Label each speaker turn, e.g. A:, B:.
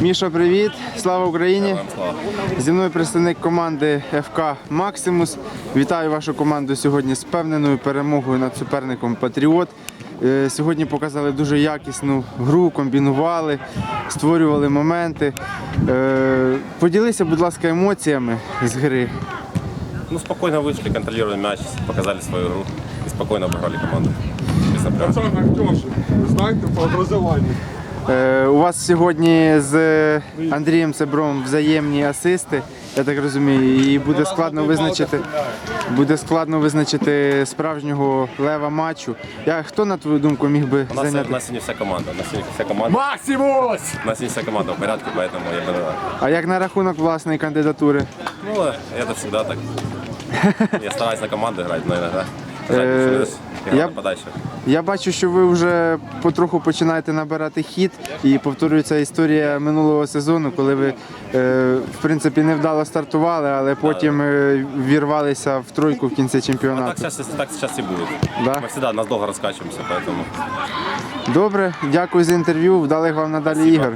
A: Міша, привіт! Слава Україні! Зі мною представник команди ФК Максимус. Вітаю вашу команду сьогодні з впевненою перемогою над суперником Патріот. Е, Сьогодні показали дуже якісну гру, комбінували, створювали моменти. Е, Поділися, будь ласка, емоціями з гри.
B: Ну, спокойно вышли, контролировали мяч, показали свою игру и спокойно обыграли команду.
C: Пацан Артеж, знаєте, по образованию.
A: Е, У вас сьогодні з Андрієм Цебром взаємні асисти, я так розумію, і буде складно визначити, буде складно визначити справжнього лева матчу. Я, хто, на твою думку, міг би
B: У нас, у
A: зайняти?
B: нас сегодня вся команда. У нас сегодня вся команда.
C: Максимус!
B: У нас сегодня вся команда в порядке, поэтому я бы...
A: А як на рахунок власної кандидатури?
B: Ну, это всегда так. Я стараюсь на команду играть, но иногда...
A: Э,
B: Я...
A: я-
B: подальше.
A: Я бачу, що ви вже потроху починаєте набирати хід, і повторюється історія минулого сезону, коли ви е, в принципі невдало стартували, але потім е, вірвалися в тройку в кінці
B: А так
A: чемпіонату.
B: сейчас, так сейчас и будет.
A: Да?
B: Мы всегда нас долго раскачиваемся, поэтому...
A: Добре, дякую за інтерв'ю. Вдалих вам надалі
B: Спасибо.
A: ігор.